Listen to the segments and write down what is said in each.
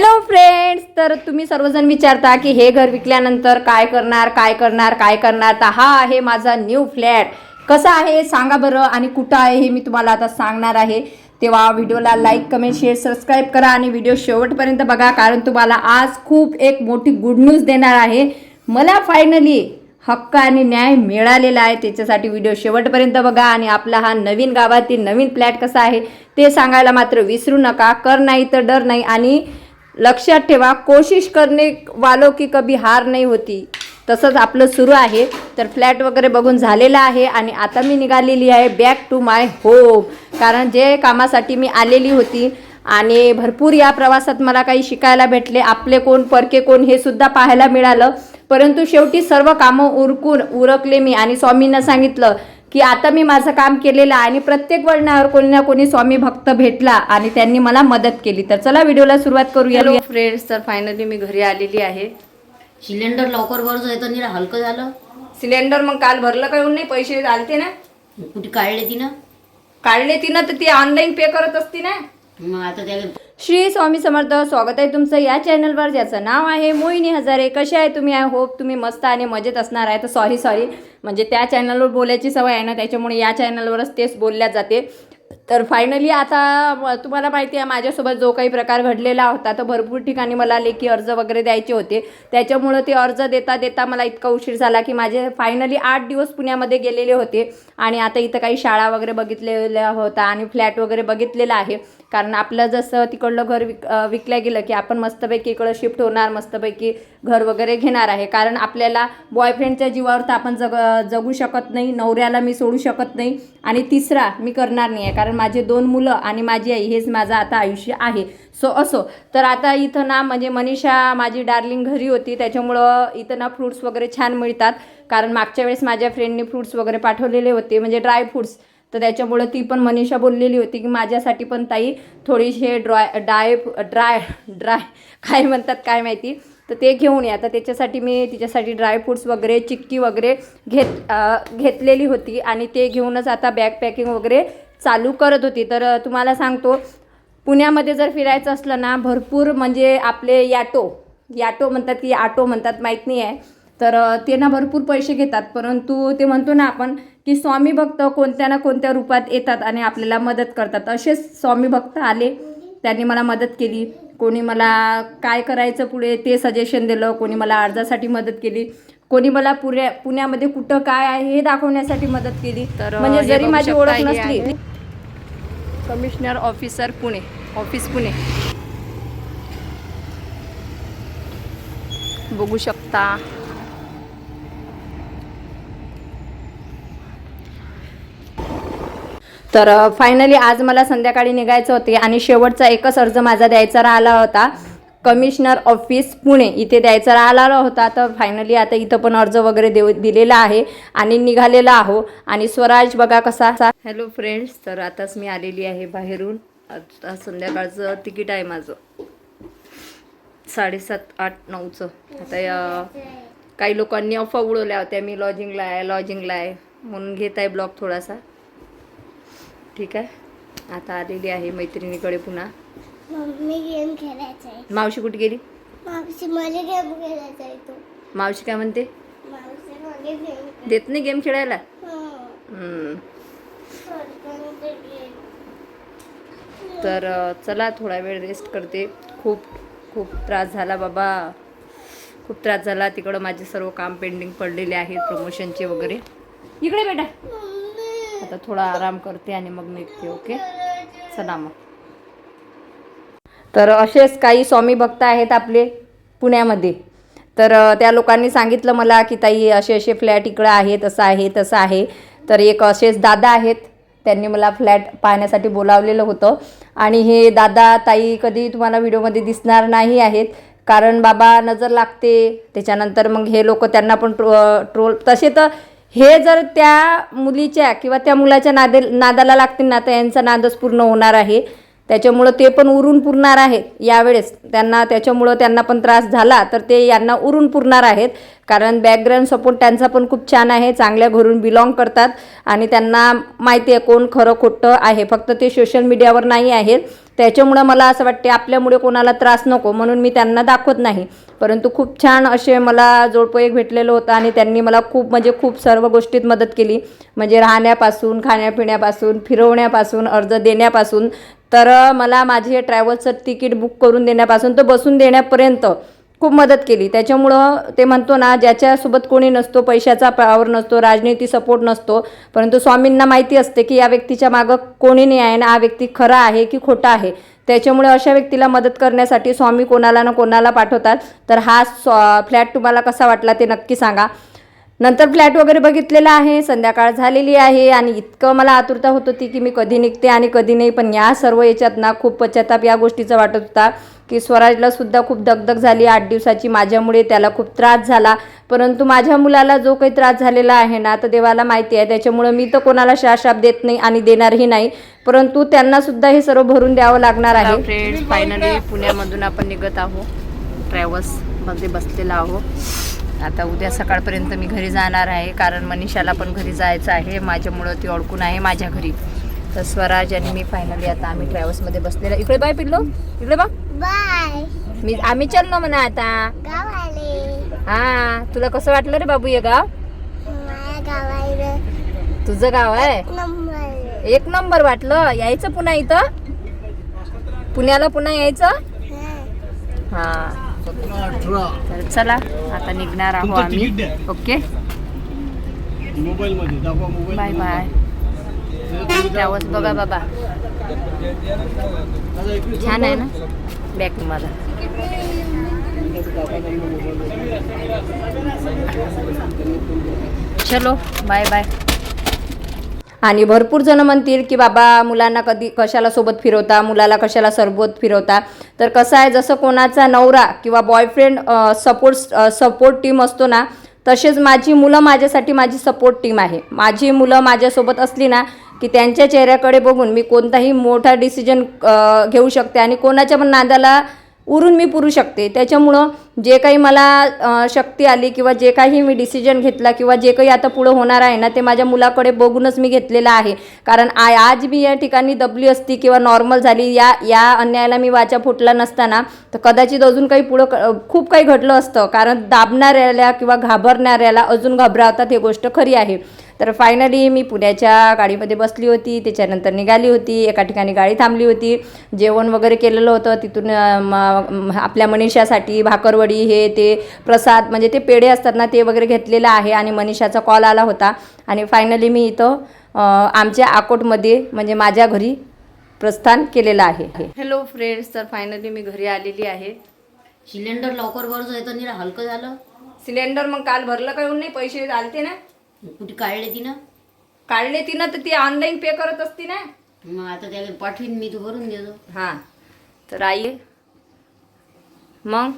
Hello friends तर तुम्ही सर्वजण विचारता की हे घर विकल्यानंतर काय करणार काय करणार काय करणार? तर हा आहे माझा न्यू फ्लॅट कसा आहे? सांगा बरं. आणि कुठं आहे हे मी तुम्हाला आता सांगणार आहे. तेव्हा व्हिडिओला लाईक कमेंट शेअर सबस्क्राईब करा आणि व्हिडिओ शेवटपर्यंत बघा कारण तुम्हाला आज खूप एक मोठी गुड न्यूज देणार आहे. मला फायनली हक्क आणि न्याय मिळालेला आहे. त्याच्यासाठी व्हिडिओ शेवटपर्यंत बघा आणि आपला हा नवीन गावातील नवीन फ्लॅट कसा आहे ते सांगायला मात्र विसरू नका. कर नाही तर डर नाही. आणि लक्षात ठेवा कोशिश करणे वालो की कभी हार नाही होती. तसंच आपलं सुरू आहे. तर फ्लॅट वगैरे बघून झालेलं आहे आणि आता मी निघालेली आहे बॅक टू माय होम कारण जे कामासाठी मी आलेली होती आणि भरपूर या प्रवासात मला काही शिकायला भेटले. आपले कोण परके कोण हे सुद्धा पाहायला मिळालं. परंतु शेवटी सर्व कामं उरकून उरकले मी आणि स्वामींना सांगितलं की आता मी माझं काम केलेलं आहे आणि प्रत्येक वळणावर कोणी ना कोणी स्वामी भक्त भेटला आणि त्यांनी मला मदत केली. तर चला व्हिडिओला सुरुवात करूया. फ्रेंड्स तर फायनली मी घरी आलेली आहे. सिलेंडर लवकर वर जायचं नाही हलकं झालं. सिलेंडर मग काल भरलं का येऊन नाही? पैसे आलते ना? कुठे काढले तिनं? काढले तिनं तर ती ऑनलाईन पे करत असती ना? मग आता त्याला श्री स्वामी समर्थ स्वागत आहे तुमचं या चॅनलवर ज्याचं नाव आहे मोहिनी हजारे. कसे आहे तुम्ही? आय होप तुम्ही मस्त आणि मजेत असणार आहे. तर सॉरी सॉरी म्हणजे त्या चॅनलवर बोलायची सवय आहे ना त्याच्यामुळे या चॅनलवरच तेच बोलल्या जाते. तर फायनली आता तुम्हाला माहिती आहे माझ्यासोबत जो काही प्रकार घडलेला होता तर भरपूर ठिकाणी मला लेखी अर्ज वगैरे द्यायचे होते. त्याच्यामुळं ते अर्ज देता देता मला इतका उशीर झाला की माझे फायनली आठ दिवस पुण्यामध्ये गेलेले होते. आणि आता इथं काही शाळा वगैरे बघितलेल्या होता आणि फ्लॅट वगैरे बघितलेला आहे. कारण आपलं जसं तिकडलं घर विक विकलं गेलं की आपण मस्तपैकी इकडं शिफ्ट होणार मस्तपैकी घर वगैरे घेणार आहे. कारण आपल्याला बॉयफ्रेंडच्या जीवावर तर आपण जग जगू शकत नाही नवऱ्याला मी सोडू शकत नाही. आणि तिसरा मी करणार नाही आहे कारण माझे दोन मुलं आणि माझी आई हेच माझं आता आयुष्य आहे. सो असो. तर आता इथं ना म्हणजे मनीषा माझी डार्लिंग घरी होती. त्याच्यामुळं इथं ना फ्रूट्स वगैरे छान मिळतात. कारण मागच्या वेळेस माझ्या फ्रेंडने फ्रूट्स वगैरे पाठवलेले होते म्हणजे ड्राय फ्रूट्स तर त्याच्यामुळं ती पण मनीषा बोललेली होती की माझ्यासाठी पण ताई थोडीशी ड्राय डाय ड्राय ड्राय काय म्हणतात काय माहिती? तर ते घेऊन या. तर त्याच्यासाठी मी तिच्यासाठी ड्रायफ्रूट्स वगैरे चिक्की वगैरे घेत घेतलेली होती. आणि ते घेऊनच आता बॅग पॅकिंग वगैरे चालू करत होती. तर तुम्हाला सांगतो पुण्यामध्ये जर फिरायचं असलं ना भरपूर म्हणजे आपले याटो याटो म्हणतात की आटो म्हणतात माहीत नाही आहे. तर ते ना भरपूर पैसे घेतात. परंतु ते म्हणतो ना आपण की स्वामी भक्त कोणत्या ना कोणत्या रूपात येतात आणि आपल्याला मदत करतात. असेच स्वामी भक्त आले त्यांनी मला मदत केली. कोणी मला काय करायचं पुढे ते सजेशन दिलं कोणी मला अर्जासाठी मदत केली. कोणी मला पुऱ्या पुण्यामध्ये कुठं काय आहे हे दाखवण्यासाठी मदत केली. तर, म्हणजे जरी माझी ओळख नसली. Commissioner officer Pune office Pune. बघू शकता. तर फायनली आज मला संध्याकाळी निघायचं होते आणि शेवटचा एकच अर्ज माझा द्यायचा राहिला होता. कमिशनर ऑफिस पुणे इथे द्यायचा राहिला होता. तर फायनली आता इथं पण अर्ज वगैरे देऊ दिलेला आहे आणि निघालेला आहो. आणि स्वराज बघा कसा हॅलो फ्रेंड्स तर आताच मी आलेली आहे बाहेरून. आता संध्याकाळचं तिकीट आहे माझं. साडेसात आठ नऊचं. आता या काही लोकांनी अफवा उडवल्या होत्या. मी लॉजिंगला आहे लॉजिंगला आहे. म्हणून घेत आहे ब्लॉग थोडासा. ठीक आहे? आता आलेली आहे मैत्रिणीकडे पुन्हा. मम्मी गेम खेळायचा मावशी कुठे गेली? मावशी मला गेम खेळायचा आहे तो. मावशी काय म्हणते? मावशी मला गेम देत नाही गेम खेळायला? हो. हम्म. तर अ, चला थोडा वेळ रेस्ट करते. खूप खूप त्रास झाला बाबा. खूप त्रास झाला. तिकडं माझे सर्व काम पेंडिंग पडलेले आहेत प्रमोशनचे वगैरे. इकडे बेटा. आता थोडा आराम करते आणि मग निघते ओके चला मग. तर असेच काही स्वामी भक्त आहेत आपले पुण्यामध्ये. तर त्या लोकांनी सांगितलं मला की ताई असे असे फ्लॅट इकडं आहे तसं आहे तसं आहे. तर एक असेच दादा आहेत त्यांनी मला फ्लॅट पाहण्यासाठी बोलावलेलं होतं. आणि हे दादा ताई कधी तुम्हाला व्हिडिओमध्ये दिसणार नाही आहेत कारण बाबा नजर लागते. त्याच्यानंतर मग हे लोक त्यांना पण ट्रो ट्रोल तसे तर हे जर त्या मुलीच्या किंवा त्या मुलाच्या नादे नादाला लागतील ना तर यांचा नादच पूर्ण होणार आहे. त्याच्यामुळं ते पण उरून पुरणार आहेत. यावेळेस त्यांना त्याच्यामुळं त्यांना पण त्रास झाला तर ते यांना उरून पुरणार आहेत. कारण बॅकग्राऊंड सपोर्ट त्यांचा पण खूप छान आहे चांगल्या घरून बिलॉंग करतात. आणि त्यांना माहिती आहे कोण खरं खोटं आहे. फक्त ते सोशल मीडियावर नाही आहेत. त्याच्यामुळं मला असं वाटते आपल्यामुळे कोणाला त्रास नको म्हणून मी त्यांना दाखवत नाही. परंतु खूप छान असे मला जोडपं एक भेटलेलं होतं आणि त्यांनी मला खूप म्हणजे खूप सर्व गोष्टीत मदत केली. म्हणजे राहण्यापासून खाण्यापिण्यापासून फिरवण्यापासून अर्ज देण्यापासून. तर मला माझे ट्रॅव्हल्सचं तिकीट बुक करून देण्यापासून तर बसून देण्यापर्यंत खूप मदत केली. त्याच्यामुळं ते म्हणतो ना ज्याच्यासोबत कोणी नसतो पैशाचा पावर नसतो राजनीती सपोर्ट नसतो परंतु स्वामींना माहिती असते की या व्यक्तीच्या मागं कोणी नाही आहे ना हा व्यक्ती खरा आहे की खोटा आहे. त्याच्यामुळे अशा व्यक्तीला मदत करण्यासाठी स्वामी कोणाला ना कोणाला पाठवतात. तर हा स्व फ्लॅट तुम्हाला कसा वाटला ते नक्की सांगा. नंतर फ्लॅट वगैरे बघितलेला आहे संध्याकाळ झालेली आहे आणि इतकं मला आतुरता होत होती की मी कधी निघते आणि कधी नाही पण या सर्व याच्यात ना खूप पश्चाताप या गोष्टीचा वाटत होता. की स्वराजला सुद्धा खूप दगदग झाली आठ दिवसाची. माझ्यामुळे त्याला खूप त्रास झाला. परंतु माझ्या मुलाला जो काही त्रास झालेला आहे ना तर देवाला माहिती आहे. त्याच्यामुळं मी तर कोणाला शाशाप देत नाही आणि देणारही नाही. परंतु त्यांना सुद्धा हे सर्व भरून द्यावं लागणार आहे. फ्रेंड्स फायनली पुण्यामधून आपण निघत आहोत. ट्रॅव्हल्समध्ये बसलेला आहोत. आता उद्या सकाळपर्यंत मी घरी जाणार आहे. कारण मनीषाला पण घरी जायचं आहे. माझ्यामुळं ती अडकून आहे माझ्या घरी. तर स्वराज आणि मी फायनली आता आम्ही ट्रॅव्हल्समध्ये बसलेला. इकडे बाय पिल्लो. इकडे बा बाय. मी आम्ही चाललो म्हणा आता. हा तुला कसं वाटलं रे बाबू हे गाव? तुझं गाव आहे? नंबर. एक नंबर वाटलं. यायचं पुन्हा इथं? पुण्याला पुन्हा यायचं? हा. तर चला आता निघणार आहोत आम्ही. ओके मोबाईल मध्ये दाखवा मोबाईल बाय बाय त्यावरच बघा बाबा. छान आहे ना? बॅग तुम्हाला. चलो बाय बाय आणि भरपूर जण म्हणतील की बाबा मुलांना कधी कशाला सोबत फिरवता? मुलाला कशाला सरबत फिरवता? तर कसं आहे जसं कोणाचा नवरा किंवा बॉयफ्रेंड सपोर्ट सपोर्ट टीम असतो ना तसेच माझी मुलं माझ्यासाठी माझी सपोर्ट टीम आहे. माझी मुलं माझ्यासोबत असली ना की त्यांच्या चेहऱ्याकडे बघून मी कोणताही मोठा डिसिजन घेऊ शकते आणि कोणाच्या पण नादाला उरून मी पुरू शकते. त्याच्यामुळं जे काही मला शक्ती आली किंवा जे काही मी डिसिजन घेतला किंवा जे काही आता पुढं होणार आहे ना ते माझ्या मुलाकडे बघूनच मी घेतलेलं आहे. कारण आ आज मी या ठिकाणी दबली असती किंवा नॉर्मल झाली या या अन्यायाला मी वाचा फुटला नसताना तर कदाचित अजून काही पुढं क- खूप काही घडलं असतं. कारण दाबणाऱ्याला किंवा घाबरणाऱ्याला अजून घाबरावतात हे गोष्ट खरी आहे. तर फायनली मी पुण्याच्या गाडीमध्ये बसली होती. त्याच्यानंतर निघाली होती. एका ठिकाणी गाडी थांबली होती. जेवण वगैरे केलेलं होतं. तिथून आपल्या मनीषासाठी भाकरवडी हे ते प्रसाद म्हणजे ते पेढे असतात ना ते वगैरे घेतलेलं आहे आणि मनीषाचा कॉल आला होता. आणि फायनली मी इथं आमच्या अकोटमध्ये म्हणजे माझ्या घरी प्रस्थान केलेलं आहे. हॅलो फ्रेंड्स तर फायनली मी घरी आलेली आहे. सिलेंडर लवकर भरचं निरा हलकं झालं. सिलेंडर मग काल भरलं का येऊन नाही? पैसे आलते ना. कुठे काढले तिनं? काढले तिनं तर ती ऑनलाईन पे करत असती ना. मग आता त्याला पाठवीन मी तू भरून देतो. हां. तर आई मग?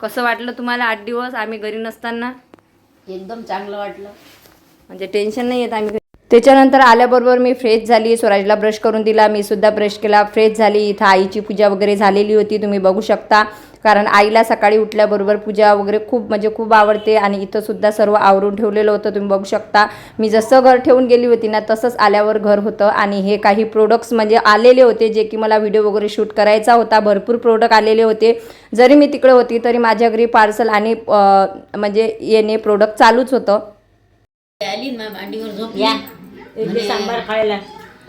कसं वाटलं तुम्हाला आठ दिवस आम्ही घरी नसताना? एकदम चांगलं वाटलं. म्हणजे टेन्शन नाही येत आम्ही त्याच्यानंतर आल्याबरोबर मी फ्रेश झाली स्वराजला ब्रश करून दिला मी सुद्धा ब्रश केला. फ्रेश झाली इथं आईची पूजा वगैरे झालेली होती तुम्ही बघू शकता. कारण आईला सकाळी उठल्याबरोबर पूजा वगैरे खूप म्हणजे खूप आवडते आणि इथं सुद्धा सर्व आवरून ठेवलेलं होतं तुम्ही बघू शकता. मी जसं घर ठेवून गेली होती ना तसंच आल्यावर घर होतं आणि हे काही प्रोडक्ट्स म्हणजे आलेले होते जे की मला व्हिडिओ वगैरे शूट करायचा होता. भरपूर प्रोडक्ट आलेले होते. जरी मी तिकडे होती तरी माझ्या घरी पार्सल आणि म्हणजे येणे प्रोडक्ट चालूच होतं. आली ना मांडीवर झोप सांबार खायला.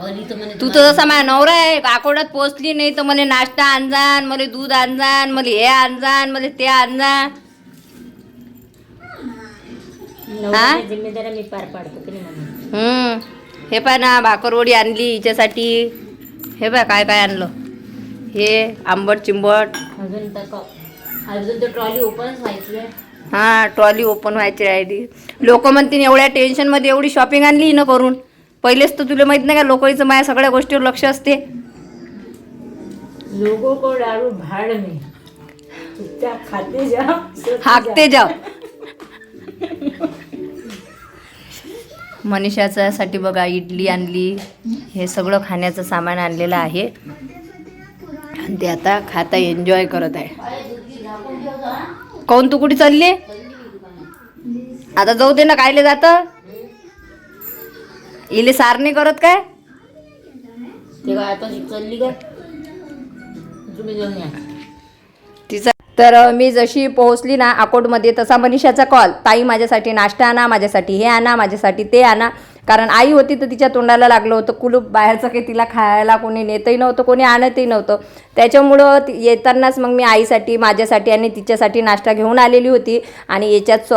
तू तर जसा माझा नवरा आहे आकोड्यात पोचली नाही तर मला नाश्ता आणजान मला दूध आणजान मला हे आणजान मला ते आणजान. नवऱ्याची जिम्मेदारी मी पार पाडतो की नाही म्हणून हम्म. हे पाय ना भाकरवडी आणली हिच्यासाठी. हे पाय काय काय आणलं. हे आंबट चिंबट. अजून तर क- अजून तर ट्रॉली ओपनच व्हायची आहे. हा ट्रॉली ओपन व्हायची राहिली. लोक म्हणतील एवढ्या टेन्शनमध्ये एवढी शॉपिंग आणली न करून. पहिलेच तर तुला माहीत नाही का लोकांचं माझ्या सगळ्या गोष्टीवर लक्ष असते. लोगों को दारू भाड़ में. चुपचाप खाते जाओ सोते हाकते जाव मनीषाच्यासाठी बघा इडली आणली हे सगळं खाण्याचं सामान आणलेलं आहे. आणि ते आता खाता एन्जॉय करत आहे. काऊन तू कुठे चालली? आता जाऊ दे ना कायले जात? इले सार नाही करत काय? ते काय आता चालली का तुम्ही जाऊन या. तिचा तर मी जशी पोहोचली ना अकोटमध्ये तसा मनीषाचा कॉल ताई माझ्यासाठी नाश्ता आणा माझ्यासाठी हे आणा माझ्यासाठी ते आणा. कारण आई होती तर तिच्या तोंडाला लागलं होतं कुलूप बाहेरचं काही तिला खायला कोणी नेतही नव्हतं कोणी आणतही नव्हतं. त्याच्यामुळं येतानाच मग मी आईसाठी माझ्यासाठी आणि तिच्यासाठी नाश्ता घेऊन आलेली होती. आणि याच्यात स्व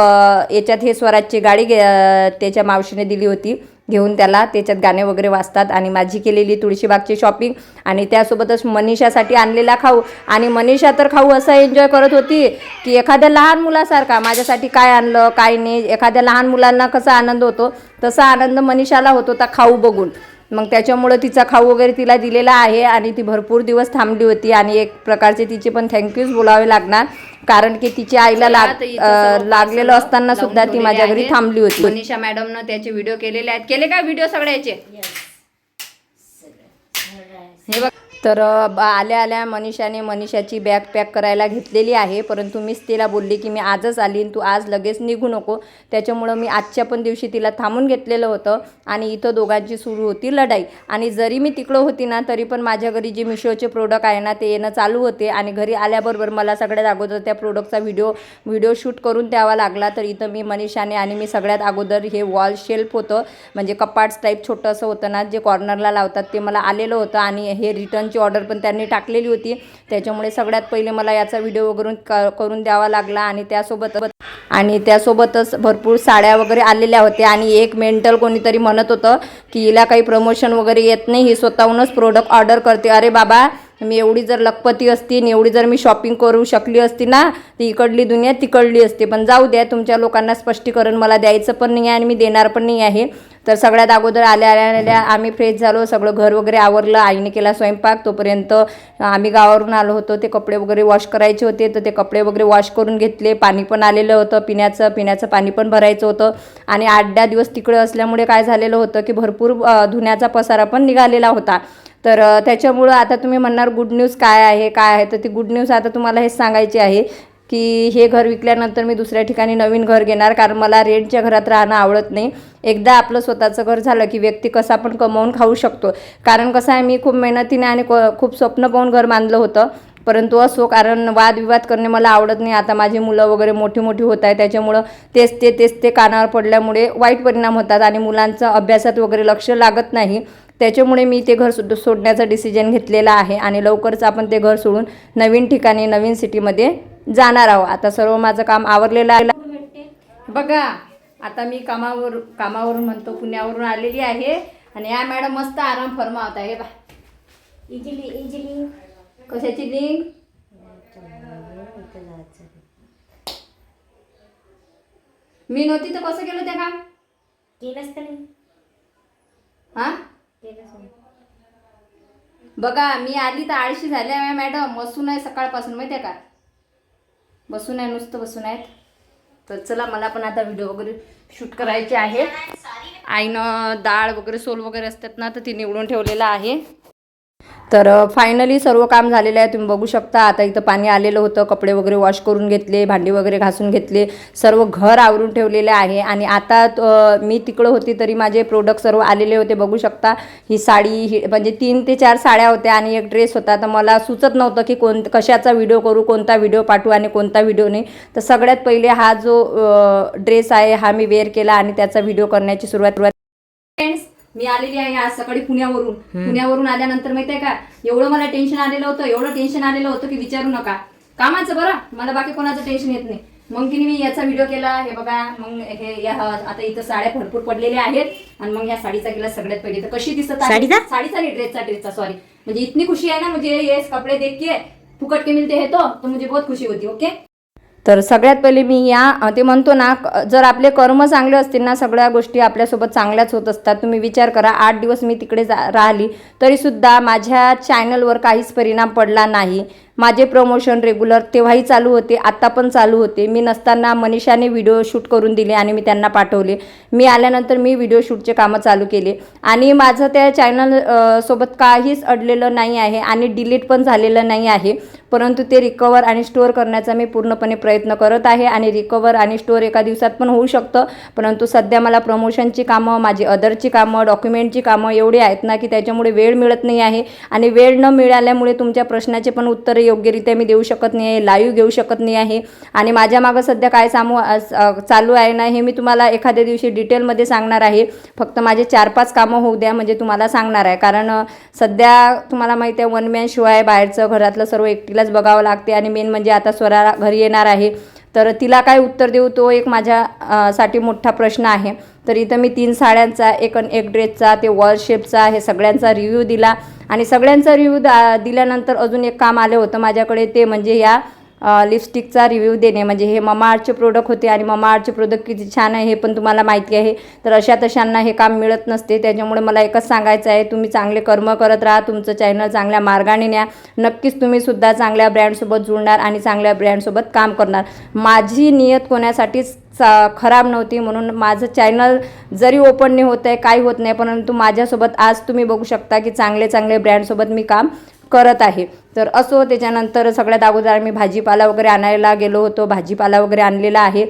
याच्यात हे स्वराजची गाडी अ, त्याच्या मावशीने दिली होती. घेऊन त्याला त्याच्यात गाणे वगैरे वाजतात आणि माझी केलेली तुळशीबागची शॉपिंग आणि त्यासोबतच मनीषासाठी आणलेला खाऊ. आणि मनीषा तर खाऊ असा एन्जॉय करत होती की एखाद्या लहान मुलासारखा माझ्यासाठी काय आणलं काय नाही एखाद्या लहान मुलांना कसा आनंद होतो तसा आनंद मनीषाला होत होता खाऊ बघून. मग त्याच्यामुळं तिचा खाऊ वगैरे तिला दिलेला आहे आणि ती भरपूर दिवस थांबली होती आणि एक प्रकारचे तिचे पण थँक्यूच बोलावे लागणार. कारण की तिच्या आईला लाग लागलेलं असताना सुद्धा ती माझ्या घरी थांबली होती. मनीषा मॅडमनं त्याचे व्हिडिओ केलेले आहेत. केले का व्हिडिओ सगळ्याचे? हे बघ. तर ब- आल्या आल्या मनीषाने मनीषाची बॅग पॅक करायला घेतलेली आहे. परंतु मीच तिला बोलली की मी आजच आली आणि तू आज लगेच निघू नको. त्याच्यामुळं मी आजच्या पण दिवशी तिला थांबून घेतलेलं होतं आणि इथं दोघांची सुरू होती लढाई. आणि जरी मी तिकडं होती ना तरी पण माझ्या घरी जे मिशोचे प्रोडक्ट आहे ना ते येणं चालू होते. आणि घरी आल्याबरोबर मला सगळ्यात अगोदर त्या प्रोडक्टचा व्हिडिओ व्हिडिओ शूट करून द्यावा लागला. तर इथं मी मनीषाने आणि मी सगळ्यात अगोदर हे वॉल शेल्फ होतं म्हणजे कपाट्स टाईप छोटंसं होतं ना जे कॉर्नरला लावतात ते मला आलेलं होतं. आणि हे रिटर्न रिटर्नची ऑर्डर पण त्यांनी टाकलेली होती. त्याच्यामुळे सगळ्यात पहिले मला याचा व्हिडिओ वगैरे क करून द्यावा लागला आणि त्यासोबत आणि त्यासोबतच भरपूर साड्या वगैरे आलेल्या होत्या आणि एक मेंटल कोणीतरी म्हणत होतं की हिला काही प्रमोशन वगैरे येत नाही ही स्वतःहूनच प्रोडक्ट ऑर्डर करते. अरे बाबा मी एवढी जर लखपती असती आणि एवढी जर मी शॉपिंग करू शकली असती ना ती इकडली दुनिया तिकडली असते. पण जाऊ द्या तुमच्या लोकांना स्पष्टीकरण मला द्यायचं पण नाही आहे आणि मी देणार पण नाही आहे. तर सगळ्यात अगोदर आल्या आल्या आल्या आम्ही फ्रेश झालो सगळं घर वगैरे आवरलं आईने केला स्वयंपाक. तोपर्यंत आम्ही गावावरून आलो होतो ते कपडे वगैरे वॉश करायचे होते तर ते कपडे वगैरे वॉश करून घेतले. पाणी पण आलेलं होतं पिण्याचं पिण्याचं पाणी पण भरायचं होतं. आणि आठ दहा दिवस तिकडे असल्यामुळे काय झालेलं होतं की भरपूर धुण्याचा पसारा पण निघालेला होता. तर त्याच्यामुळं आता तुम्ही म्हणणार गुड न्यूज काय आहे काय आहे? तर ती गुड न्यूज आता तुम्हाला हेच सांगायची आहे की हे घर विकल्यानंतर मी दुसऱ्या ठिकाणी नवीन घर घेणार कारण मला रेंटच्या घरात राहणं आवडत नाही. एकदा आपलं स्वतःचं घर झालं की व्यक्ती कसा पण कमवून खाऊ शकतो. कारण कसं आहे मी खूप मेहनतीने आणि खूप स्वप्न पाहून घर बांधलं होतं. परंतु असो कारण वादविवाद करणे मला आवडत नाही. आता माझी मुलं वगैरे मोठी मोठी होत आहे त्याच्यामुळं तेच ते तेच ते कानावर पडल्यामुळे वाईट परिणाम होतात आणि मुलांचं अभ्यासात वगैरे लक्ष लागत नाही. त्याच्यामुळे मी ते घर सुद्ध सोडण्याचा डिसिजन घेतलेला आहे आणि लवकरच आपण ते घर सोडून नवीन ठिकाणी नवीन सिटीमध्ये जाणार आहोत. आता सर्व माझं काम आवरलेलं आहे. बघा आता मी कामावर कामावरून म्हणतो पुण्यावरून आलेली आहे आणि या मॅडम मस्त आराम फरमावत आहे. बा इजली इजली कशाची लिंक मी नव्हती तर कसं केलं ते काम? केलंच तर नाही. हा? बघा मी आली तर आळशी झाल्या आहे मॅडम. बसून आहे सकाळपासून माहिती आहे का? बसून आहे नुसतं बसून आहेत. तर चला मला पण आता व्हिडिओ वगैरे शूट करायचे आहे आईनं डाळ वगैरे सोल वगैरे असतात ना तर ती निवडून ठेवलेलं आहे. तर फायनली सर्व काम झालेलं आहे. तुम्ही बघू शकता आता इथं पाणी आलेलं होतं. कपडे वगैरे वॉश करून घेतले भांडी वगैरे घासून घेतले. सर्व घर आवरून ठेवलेले आहे. आणि आता मी तिकडं होती तरी माझे प्रोडक्ट सर्व आलेले होते. बघू शकता ही साडी ही म्हणजे तीन ते चार साड्या होत्या आणि एक ड्रेस होता. तर मला सुचत नव्हतं की कोण कशाचा व्हिडिओ करू कोणता व्हिडिओ पाठवू आणि कोणता व्हिडिओ नाही. तर सगळ्यात पहिले हा जो ड्रेस आहे हा मी वेअर केला आणि त्याचा व्हिडिओ करण्याची सुरुवात फ्रेंड्स मी आलेली आहे आज सकाळी पुण्यावरून. पुण्यावरून आल्यानंतर माहितीये का एवढं मला टेन्शन आलेलं होतं एवढं टेन्शन आलेलं होतं की विचारू नका. कामाचं बरं मला बाकी कोणाचं टेन्शन येत नाही. मग की मी याचा व्हिडिओ केला हे बघा मग हे या आता इथं साड्या भरपूर पडलेल्या आहेत आणि मग या साडीचा केला सगळ्यात पहिले. तर कशी दिसत आहे? साडीचा? नाही ड्रेसचा ड्रेसचा सॉरी म्हणजे इतनी खुशी आहे ना मुझे ये कपडे देख के फुकट के मिलते हैं तो तो मुझे बहुत खुशी होती ओके तर सगळ्यात पहिले मी या ते म्हणतो ना जर आपले कर्म चांगले असतील ना सगळ्या गोष्टी आपल्यासोबत चांगल्याच होत असतात. तुम्ही विचार करा आठ दिवस मी तिकडे जा राहिली तरीसुद्धा माझ्या चॅनलवर काहीच परिणाम पडला नाही. माझे प्रमोशन रेग्युलर तेव्हाही चालू होते आत्ता पण चालू होते. मी नसताना मनीषाने व्हिडिओ शूट करून दिले आणि मी त्यांना पाठवले. मी आल्यानंतर मी व्हिडिओ शूटचे कामं चालू केले. आणि माझं त्या चॅनल सोबत काहीच अडलेलं नाही आहे आणि डिलीट पण झालेलं नाही आहे. परंतु ते रिकवर आणि स्टोअर करण्याचा मी पूर्णपणे प्रयत्न करत आहे आणि रिकवर आणि स्टोअर एका दिवसात पण होऊ शकतं. परंतु सध्या मला प्रमोशनची कामं माझी अदरची कामं डॉक्युमेंटची कामं एवढी आहेत ना की त्याच्यामुळे वेळ मिळत नाही आहे. आणि वेळ न मिळाल्यामुळे तुमच्या प्रश्नाचे पण उत्तर योग्यरित्या मी देऊ शकत नाही आहे लाईव्ह घेऊ शकत नाही आहे. आणि माझ्या मागं सध्या काय सामू चालू आहे ना हे मी तुम्हाला एखाद्या दिवशी डिटेलमध्ये सांगणार आहे. फक्त माझे चार पाच कामं होऊ द्या म्हणजे तुम्हाला सांगणार आहे. कारण सध्या तुम्हाला माहिती आहे वन मॅन शो आहे बाहेरचं घरातलं सर्व एकटीलाच बघावं लागते. आणि मेन म्हणजे आता स्वरा घरी येणार आहे. तर तिला काय उत्तर देऊ? तो एक माझ्या साठी मोठा प्रश्न आहे. तर इथं मी तीन साड्यांचा एक एक ड्रेसचा ते वॉल शेपचा हे सगळ्यांचा रिव्ह्यू दिला. आणि सगळ्यांचा रिव्ह्यू दा दिल्यानंतर अजून एक काम आलं होतं माझ्याकडे. ते म्हणजे या लिपस्टिकचा रिव्ह्यू देणे. म्हणजे हे ममाआर्टचे प्रोडक्ट होते आणि ममाआर्थचे प्रोडक्ट किती छान आहे हे पण तुम्हाला माहिती आहे. तर अशा तशांना हे काम मिळत नसते. त्याच्यामुळे मला एकच सांगायचं आहे तुम्ही चांगले कर्म करत राहा तुमचं चॅनल चांगल्या मार्गाने न्या. नक्कीच तुम्ही सुद्धा चांगल्या ब्रँडसोबत जुळणार आणि चांगल्या ब्रँडसोबत काम करणार. माझी नियत कोणासाठीच चा खराब नव्हती म्हणून माझं चॅनल जरी ओपन नाही होत आहे काही होत नाही परंतु माझ्यासोबत आज तुम्ही बघू शकता की चांगले चांगले ब्रँडसोबत मी काम करत आहे. तर असो त्याच्यानंतर सगळ्यात अगोदर आम्ही भाजीपाला वगैरे आणायला गेलो होतो. भाजीपाला वगैरे आणलेला आहे.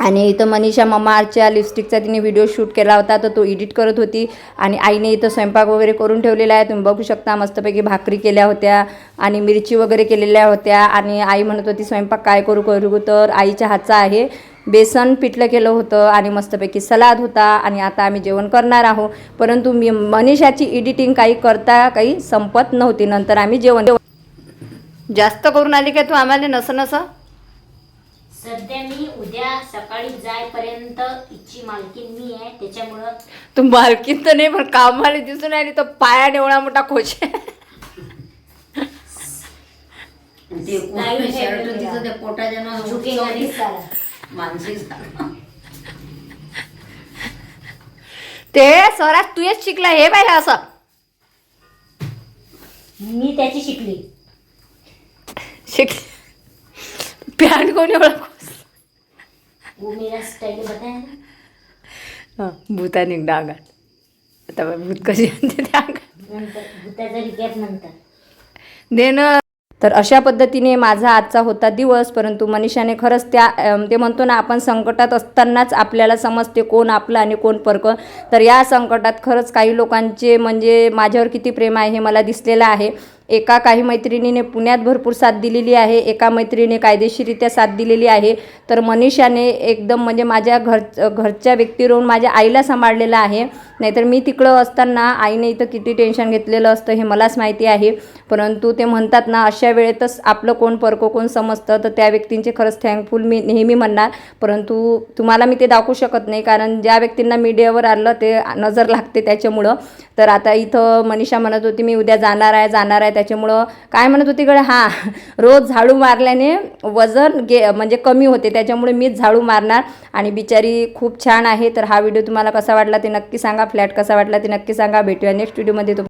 आणि इथं मनीषा मम्माच्या लिपस्टिकचा तिने व्हिडिओ शूट केला होता. तर तो एडिट करत होती. आणि आईने इथं स्वयंपाक वगैरे करून ठेवलेला आहे. तुम्ही बघू शकता मस्तपैकी भाकरी केल्या होत्या आणि मिरची वगैरे केलेल्या होत्या. आणि आई म्हणत होती स्वयंपाक काय करू करू? तर आईच्या हातचा आहे. बेसन पिठलं केलं होतं आणि मस्तपैकी सलाद होता आणि आता आम्ही जेवण करणार आहोत. परंतु मी मनीषाची एडिटिंग काही करता काही संपत नव्हती. नंतर आम्ही जेवण जास्त करून आली काय तू आम्हाला? नसं नसं. सध्या मी उद्या सकाळी जायपर्यंत इच्छी मालकीन मी आहे. त्याच्यामुळं तू मालकीन तर नाही पण कामाला दिसून आली तर पायाने एवढा मोठा खोच आहे. ते नाही, पोटाच्या. मानसिक झालं. ते स्वराज तू हेच शिकला हे बाय असं. मी त्याची शिकली. शिक पॅन्ट कोणी ओळख? वो मेरा स्टाइल बताया ना. भूताने डांगात आता भूत कशी आणते त्या अंगात नंतर भूताचा रिकॅप नंतर. देणं तर अशा पद्धतीने माझा आजचा होता दिवस परंतु मनीषाने खरंच त्या ते म्हणतो ना आपण संकटात असतानाच आपल्याला समजते कोण आपलं आणि कोण परक. तर या संकटात खरंच काही लोकांचे म्हणजे माझ्यावर किती प्रेम आहे हे मला दिसलेलं आहे. एका काही मैत्रिणीने पुण्यात भरपूर साथ दिलेली आहे एका मैत्रिणीने कायदेशीरित्या साथ दिलेली आहे. तर मनीषाने एकदम म्हणजे माझ्या घर घरच्या व्यक्तीवरून माझ्या आईला सांभाळलेलं आहे. नाहीतर मी तिकडं असताना आईने इथं किती टेन्शन घेतलेलं असतं हे मलाच माहिती आहे. परंतु ते म्हणतात ना अशा वेळेतच आपलं कोण परको कोण समजतं तर त्या व्यक्तींचे खरंच थँकफुल मी नेहमी म्हणणार. परंतु तुम्हाला मी ते दाखवू शकत नाही कारण ज्या व्यक्तींना मीडियावर आलं ते नजर लागते त्याच्यामुळं. तर आता इथं मनीषा म्हणत होती मी उद्या जाणार आहे जाणार आहे. त्याच्यामुळं काय म्हणत होती कडे हां रोज झाडू मारल्याने वजन गे म्हणजे कमी होते त्याच्यामुळे मीच झाडू मारणार. आणि बिचारी खूप छान आहे तर हा व्हिडिओ तुम्हाला कसा वाटला ते नक्की सांगा फ्लॅट कसा वाटला ते नक्की सांगा. भेटूया नेक्स्ट व्हिडिओमध्ये. तो